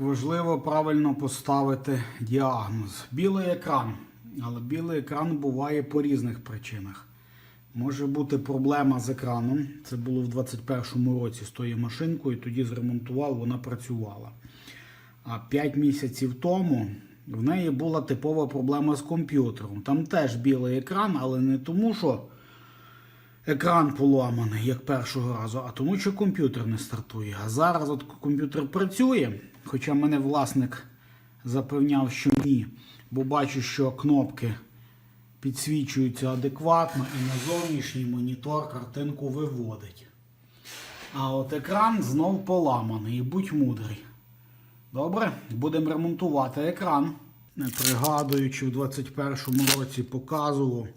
Важливо правильно поставити діагноз. Білий екран. Але білий екран буває по різних причинах. Може бути проблема з екраном. Це було в 21-му році з тою машинкою, тоді зремонтував, вона працювала. А 5 місяців тому в неї була типова проблема з комп'ютером. Там теж білий екран, але не тому, що екран поламаний, як першого разу, а тому, що комп'ютер не стартує. А зараз от комп'ютер працює, хоча мене власник запевняв, що ні, бо бачу, що кнопки підсвічуються адекватно і на зовнішній монітор картинку виводить. А от екран знов поламаний, будь мудрий. Добре, будемо ремонтувати екран. Не пригадую, чи в 21-му році показував.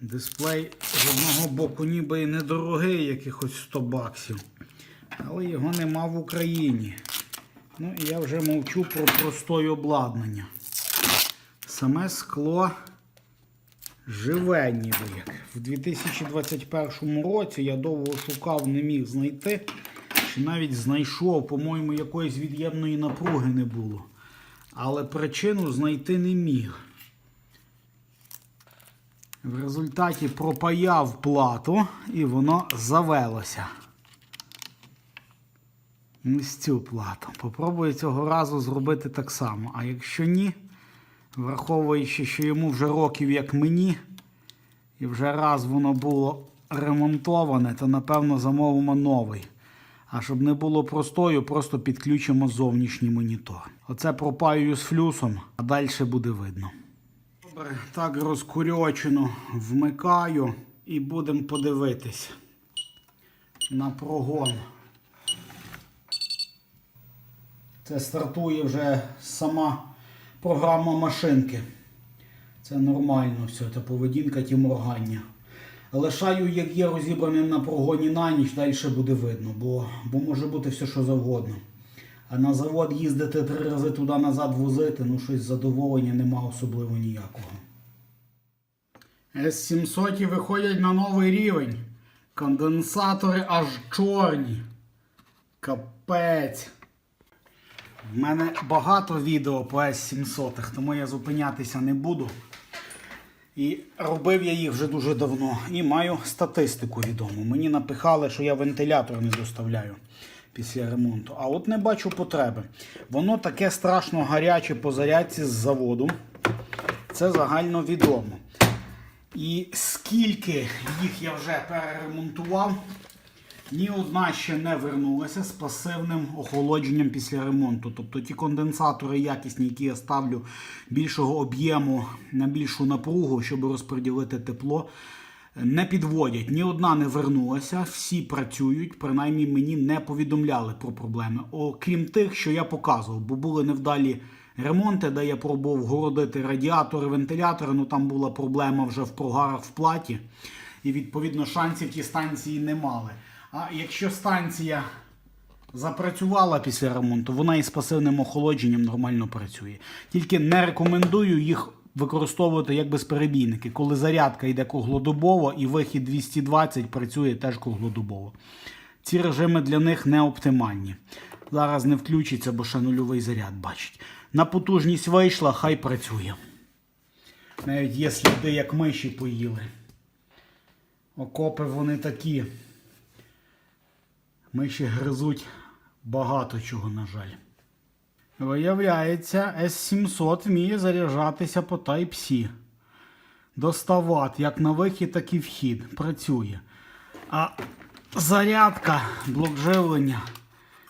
Дисплей з одного боку ніби і недорогий, якихось 100 баксів. Але його нема в Україні. Ну і я вже мовчу про простое обладнання. Саме скло живе ніби як. В 2021 році я довго шукав, не міг знайти. Чи навіть знайшов, по-моєму, якоїсь від'ємної напруги не було. Але причину знайти не міг. В результаті пропаяв плату і воно завелося. Ось цю плату. Попробую цього разу зробити так само. А якщо ні, враховуючи, що йому вже років як мені, і вже раз воно було ремонтоване, то напевно замовимо новий. А щоб не було простою, просто підключимо зовнішній монітор. Оце пропаюю з флюсом, а далі буде видно. Добре, так розкурьочено вмикаю і будемо подивитись на прогон. Це стартує вже сама програма машинки. Це нормально все, це поведінка ті моргання. Лишаю, як є розібраним на прогоні на ніч, далі буде видно, бо, бо може бути все, що завгодно. А на завод їздити три рази туди-назад возити, ну щось задоволення нема особливо ніякого. С700 виходять на новий рівень. Конденсатори аж чорні. Капець. В мене багато відео по С700, тому я зупинятися не буду. І робив я їх вже дуже давно. І маю статистику відому. Мені напихали, що я вентилятор не доставляю після ремонту. А от не бачу потреби. Воно таке страшно гаряче по зарядці з заводу. Це загально відомо. І скільки їх я вже переремонтував, ні одна ще не вернулася з пасивним охолодженням після ремонту. Тобто ті конденсатори якісні, які я ставлю більшого об'єму на більшу напругу, щоб розподілити тепло, не підводять. Ні одна не вернулася, всі працюють, принаймні мені не повідомляли про проблеми. Окрім тих, що я показував, бо були невдалі ремонти, де я пробував городити радіатори, вентилятори. Ну там була проблема вже в прогарах в платі. І відповідно шансів ті станції не мали. А якщо станція запрацювала після ремонту, вона із пасивним охолодженням нормально працює. Тільки не рекомендую їх використовувати як безперебійники, коли зарядка йде круглодобово і вихід 220 працює теж круглодобово. Ці режими для них не оптимальні. Зараз не включиться, бо ще нульовий заряд бачить. На потужність вийшла, хай працює. Навіть є сліди, як миші поїли. Окопи вони такі. Миші гризуть багато чого, на жаль. Виявляється, S700 вміє заряджатися по Type-C. До 100 Вт, як на вихід, так і вхід. Працює. А зарядка, блок живлення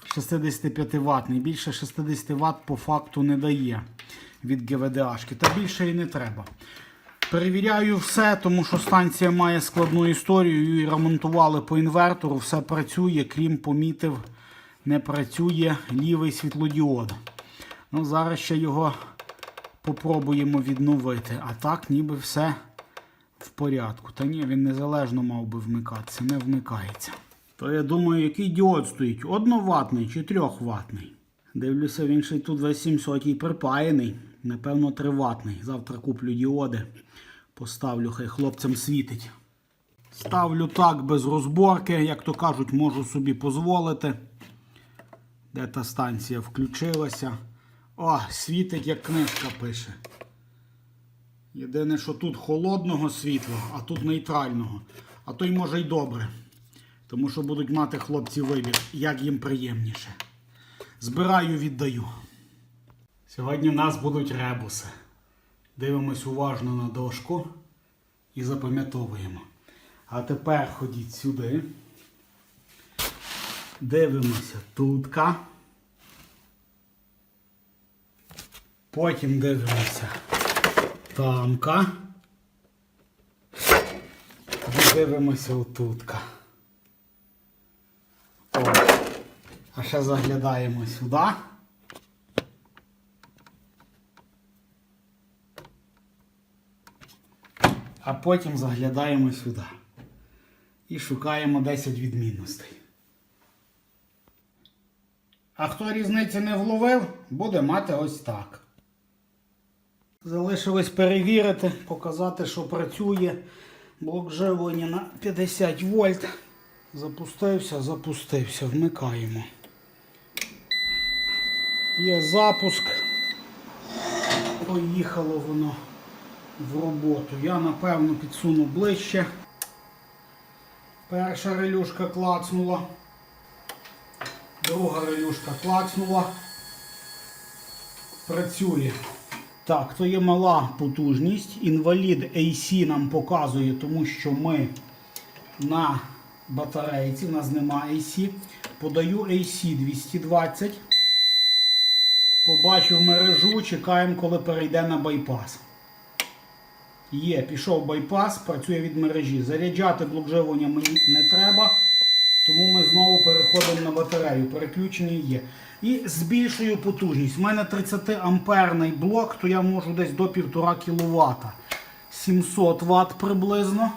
65 Вт. Більше 60 Вт по факту не дає від ГВДАшки. Та більше і не треба. Перевіряю все, тому що станція має складну історію. Її ремонтували по інвертору, все працює, крім помітив, не працює лівий світлодіод. Ну, Зараз ще його попробуємо відновити. А так, ніби все в порядку. Та ні, він незалежно мав би вмикатися, не вмикається. То я думаю, який діод стоїть? Одноватний чи трьохватний? Дивлюся, він ще й тут весь 700 припаяний. Напевно, 3 ватний. Завтра куплю діоди. Поставлю, хай хлопцям світить. Ставлю так без розборки, як то кажуть, можу собі дозволити. Де та станція включилася. О, світить, як книжка пише. Єдине, що тут холодного світла, а тут нейтрального. А то й може й добре. Тому що будуть мати хлопці вибір, як їм приємніше. Збираю, віддаю. Сьогодні в нас будуть ребуси. Дивимось уважно на дошку і запам'ятовуємо. А тепер ходіть сюди. Дивимося тутка. Потім дивимося тамка. І дивимося отутка. О. А ще заглядаємо сюди. А потім заглядаємо сюди. І шукаємо 10 відмінностей. А хто різниці не вловив, буде мати ось так. Залишилось перевірити, показати, що працює. Блок живлення на 50 вольт. Запустився, запустився. Вмикаємо. Є запуск. Поїхало воно в роботу. Я напевно підсуну ближче. Перша релюшка клацнула. Друга релюшка клацнула. Працює. Так, то є мала потужність. Інвалід AC нам показує, тому що ми на батарейці, в нас нема AC. Подаю AC 220. Побачив мережу, чекаємо, коли перейде на байпас. Є, пішов байпас, працює від мережі. Заряджати блокживлення мені не треба. Тому ми знову переходимо на батарею. Переключення є. І збільшую потужність. У мене 30 амперний блок, то я можу десь до 1,5 кВт. 700 Вт приблизно.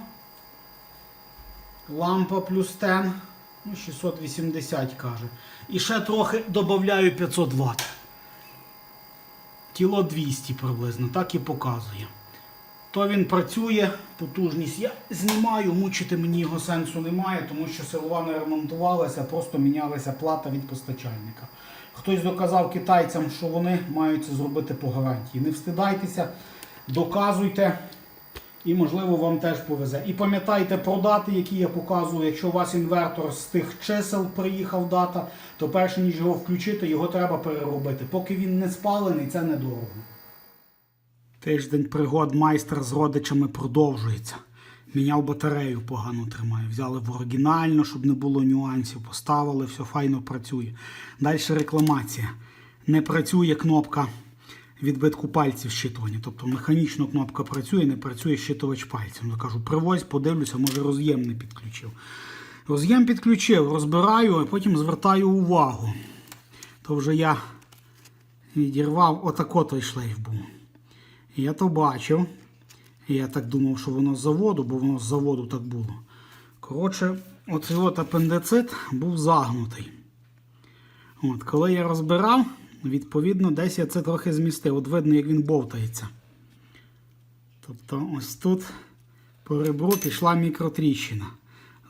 Лампа плюс тен. Ну, 680 каже. І ще трохи додаю 500 Вт. Тіло 200 приблизно, так і показує. То він працює, потужність. Я знімаю, мучити мені його сенсу немає, тому що силова не ремонтувалася, просто мінялася плата від постачальника. Хтось доказав китайцям, що вони мають це зробити по гарантії. Не встидайтеся, доказуйте і, можливо, вам теж повезе. І пам'ятайте про дати, які я показую. Якщо у вас інвертор з тих чисел приїхав дата, то перш ніж його включити, його треба переробити. Поки він не спалений, це недорого. Тиждень пригод майстер з родичами продовжується. Міняв батарею, погано тримає. Взяли в оригінально, щоб не було нюансів. Поставили, все файно працює. Далі рекламація. Не працює кнопка відбитку пальців щитування. Тобто механічно кнопка працює, не працює щитувач пальців. Я кажу, привозь, подивлюся, може роз'єм не підключив. Роз'єм підключив, розбираю, а потім звертаю увагу. То вже я відірвав, отако той шлейф був. Я то бачив. Я так думав, що воно з заводу, бо воно з заводу так було. Коротше, оцей от апендицит був загнутий. От, Коли я розбирав, відповідно, десь я це трохи змістив. От видно, як він бовтається. Тобто, ось тут по ребру пішла мікротріщина.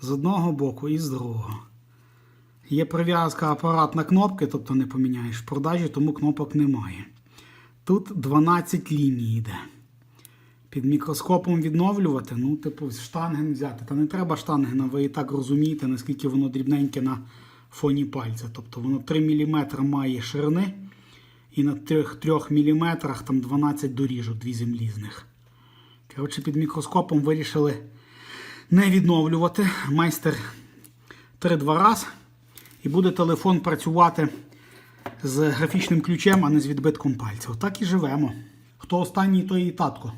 З одного боку і з другого. Є прив'язка апарат на кнопки, тобто не поміняєш в продажі, тому кнопок немає. Тут 12 ліній йде. Під мікроскопом відновлювати, ну, типу, штанген взяти. Та не треба штангена, ви і так розумієте, наскільки воно дрібненьке на фоні пальця. Тобто воно 3 мм має ширини, і на тих 3 мм там 12 доріжок, дві землі з них. Коротше, під мікроскопом вирішили не відновлювати. Майстер 3-2 раз. І буде телефон працювати з графічним ключем, а не з відбитком пальця. Отак і живемо. Хто останній, той і татко.